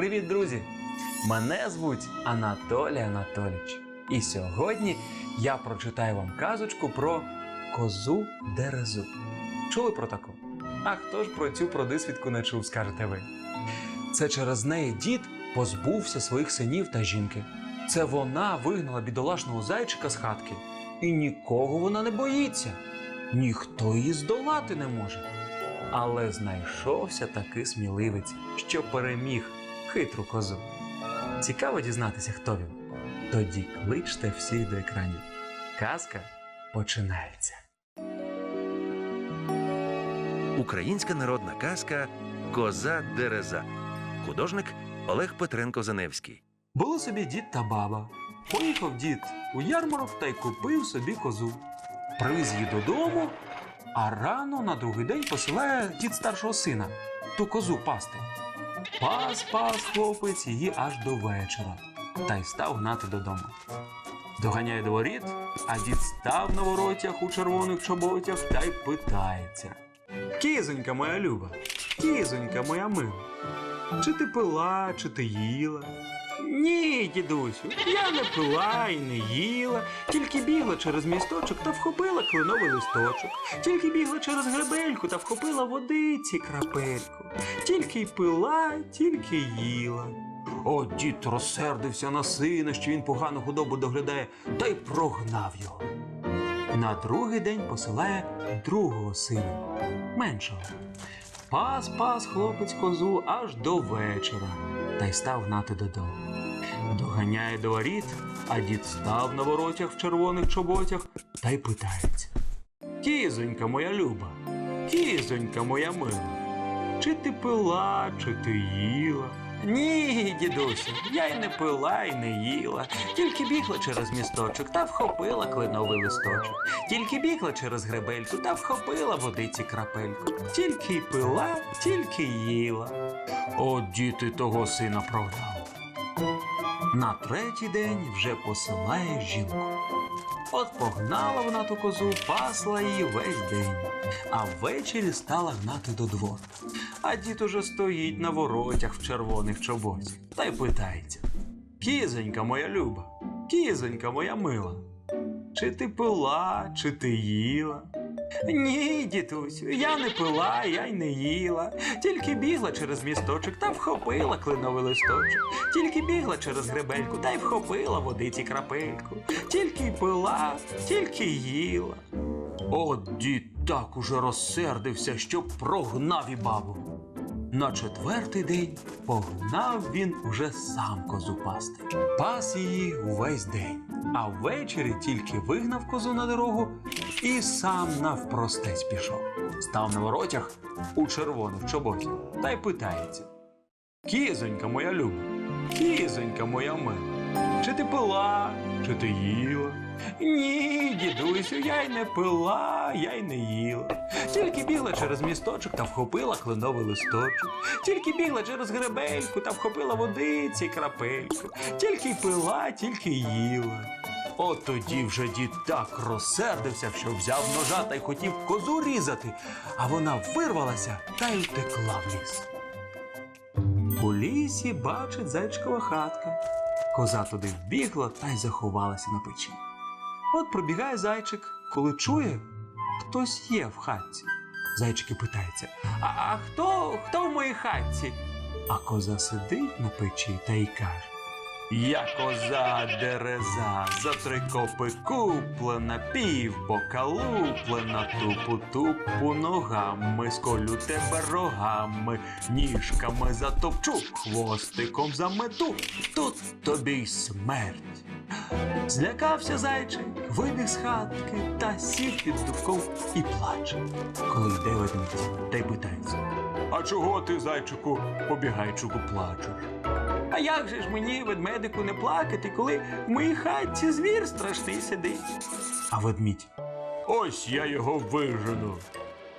Привіт, друзі! Мене звуть Анатолій Анатолійович. І сьогодні я прочитаю вам казочку про козу Дерезу. Чули про таку? А хто ж про цю продисвідку не чув, скажете ви? Це через неї дід позбувся своїх синів та жінки. Це вона вигнала бідолашного зайчика з хатки. І нікого вона не боїться. Ніхто її здолати не може. Але знайшовся таки сміливець, що переміг хитру козу. Цікаво дізнатися, хто він. Тоді кличте всіх до екранів. Казка починається. Українська народна казка Коза Дереза. Художник Олег Петренко Заневський. Були собі дід та баба. Поїхав дід у ярмарок та й купив собі козу. Привіз її додому, а рано на другий день посилає дід старшого сина ту козу пасти. Пас пас хлопець її аж до вечора та й став гнати додому. Доганяє до воріт, а дід став на воротях у червоних чоботях та й питається. Кізонька моя люба, кізонька моя мила, чи ти пила, чи ти їла? Ні, дідусю, я не пила і не їла, тільки бігла через місточок та вхопила кленовий листочок, тільки бігла через гребельку та вхопила водиці крапельку, тільки й пила, тільки їла. О, дід розсердився на сина, що він погану худобу доглядає, та й прогнав його. На другий день посилає другого сина, меншого. Пас пас хлопець козу аж до вечора та й став гнати додому. Доганяє до воріт, а дід став на воротях в червоних чоботях та й питається. Кізонька моя люба, кізонька моя мила, чи ти пила, чи ти їла? Ні, дідусю, я й не пила, й не їла, тільки бігла через місточок та вхопила кленовий листочок, тільки бігла через гребельку та вхопила водиці крапельку, тільки й пила, тільки й їла. От діти того сина прогнав. На третій день вже посилає жінку. От погнала вона ту козу, пасла її весь день, а ввечері стала гнати до двору. А дід уже стоїть на воротях в червоних чоботях та й питається: Кізонька моя люба, кізонька моя мила, чи ти пила, чи ти їла? Ні, дідусю, я не пила, я й не їла. Тільки бігла через місточок та вхопила кленовий листочок. Тільки бігла через гребельку та й вхопила водиці крапельку. Тільки й пила, тільки їла. От дід так уже розсердився, що прогнав і бабу. На четвертий день погнав він уже сам козу пасти. Пас її увесь день, а ввечері тільки вигнав козу на дорогу і сам навпростець пішов. Став на воротях у червоних чоботях та й питається: Кізонька моя люба, кізонька моя мила, чи ти пила, чи ти їла? Ні, дідусю, я й не пила, я й не їла. Тільки бігла через місточок та вхопила кленовий листочок. Тільки бігла через гребельку та вхопила водиці крапельку. Тільки пила, тільки їла. От тоді вже дід так розсердився, що взяв ножа та й хотів козу різати, а вона вирвалася та й втекла в ліс. У лісі бачить зайчикова хатка. Коза туди вбігла та й заховалася на печі. От пробігає зайчик, коли чує, хтось є в хатці. Зайчик і питається: А, а хто, хто в моїй хатці? А коза сидить на печі та й каже: Я коза дереза, за три копи куплена, пів бока луплена, тупу тупу ногами, сколю тебе рогами, ніжками затопчу, хвостиком замету, тут тобі й смерть. Злякався зайчик, вибіг з хатки та сів під дубком і плаче. Коли йде та й питається. А чого ти, зайчику, побігайчику, плачеш? А як же ж мені, ведмедику, не плакати, коли в моїй хатці звір страшний сидить? А ведмідь. Ось я його вижену.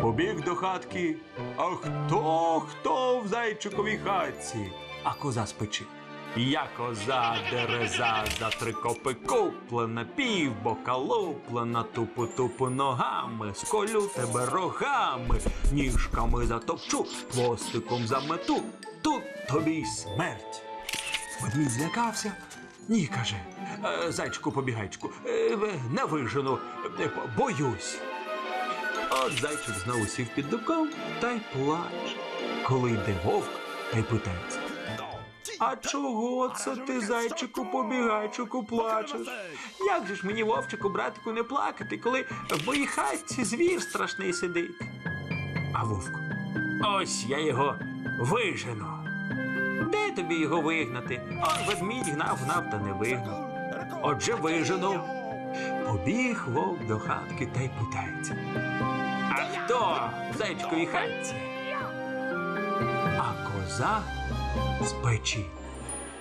Побіг до хатки. А хто хто в зайчиковій хатці? А коза з. Я коза дереза за три копи куплена, півбока луплена, тупу тупу ногами, сколю тебе рогами, ніжками затопчу, хвостиком замету, тут тобі смерть. Ведмідь злякався. Ні, каже, «Е, зайчику побігайчику, не вижену, е, боюсь. От зайчик знову сів під дубком та й плаче. Коли йде вовк, та й питається. А чого це ти, зайчику, побігайчику, плачеш? Як же ж мені, вовчику, братику, не плакати, коли в моїй хатці звір страшний сидить? А вовк. Ось я його вижену. Де тобі його вигнати? Он ведмідь гнав, гнав та не вигнав. Отже, вижену. Побіг вовк до хатки та й питається. А хто в зайчиковій хатці? Коза з печі.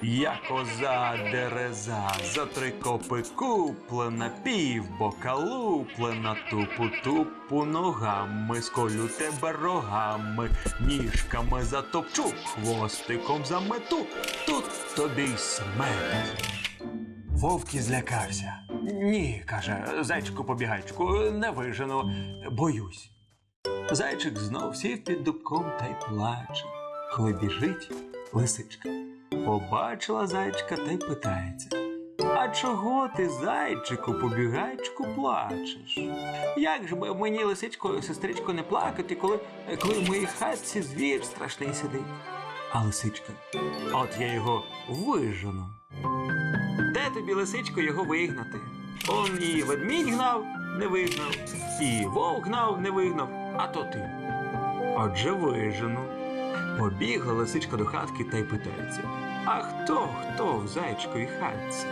Я коза дереза, за три копи куплена, півбока луплена, тупу тупу ногами, сколю тебе рогами, ніжками затопчу, хвостиком замету, тут тобі й смерть. Вовк і злякався. Ні, каже, зайчику побігайчику, не вижену, боюсь. Зайчик знов сів під дубком та й плаче. Коли біжить лисичка. Побачила зайчика та й питається. А чого ти, зайчику, побігайчику, плачеш? Як ж би мені, лисичко, сестричко, не плакати, коли, коли в моїй хатці звір страшний сидить? А лисичка, от я його вижену. Де тобі, лисичко, його вигнати? Он і ведмідь гнав, не вигнав, і вовк гнав, не вигнав, а то ти. Отже, вижену. Побігла лисичка до хатки та й питається: А хто хто в зайчиковій хатці?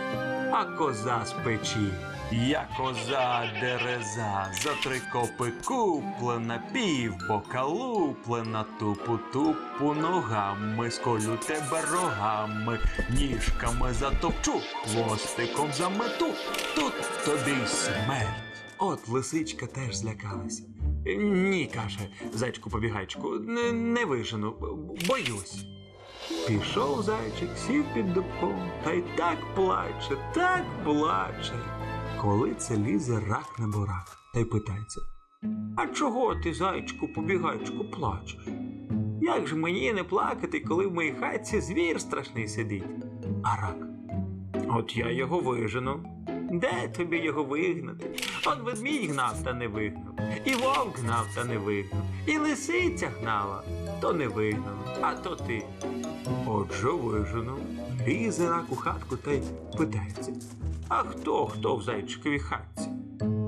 А коза з печі. Я коза дереза, за три копи куплена, півбока луплена, тупу тупу ногами, сколю тебе рогами, ніжками затопчу, хвостиком замету, тут тобі смерть. От лисичка теж злякалася. Ні, каже зайчику побігайчику, не, не вижену, боюсь. Пішов зайчик, сів під дубком, та й так плаче, так плаче. Коли це лізе рак на бурак, та й питається: А чого ти, зайчику, побігайчику, плачеш? Як ж мені не плакати, коли в моїй хатці звір страшний сидить? А рак. От я його вижену. Де тобі його вигнати? Он ведмідь гнав та не вигнав, і вовк гнав та не вигнав, і лисиця гнала, то не вигнав, а то ти. Отже, вижену. Лізе рак у хатку та й питається. А хто хто в зайчиковій хатці?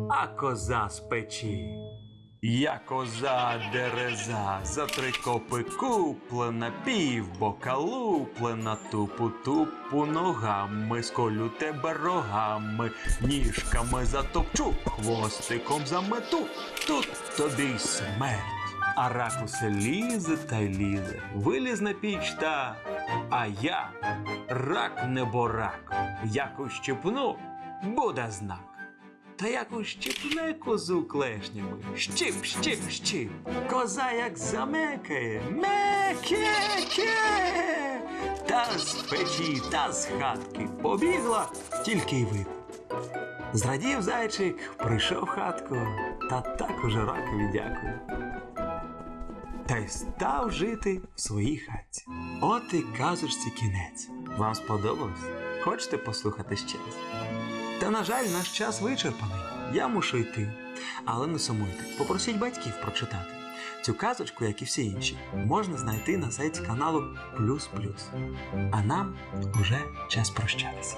А коза з печі. Я коза дереза, за три копи куплена, півбока луплена, тупу тупу ногами, сколю тебе рогами, ніжками затопчу, хвостиком замету, тут тобі смерть. А рак усе лізе та й лізе, виліз на піч та. А я рак неборак, як ущипну, буде знак. Та як ущипне козу клешнями. Щип, щип, щип. Коза як замекає. Мекеке. Та з печі, та з хатки побігла, тільки й вид. Зрадів зайчик, прийшов в хатку, та так уже ракові дякую. Та й став жити в своїй хатці. От і казочці кінець. Вам сподобалось? Хочете послухати ще раз? Та, на жаль, наш час вичерпаний. Я мушу йти. Але не сумуйте, попросіть батьків прочитати. Цю казочку, як і всі інші, можна знайти на сайті каналу Плюс Плюс. А нам уже час прощатися.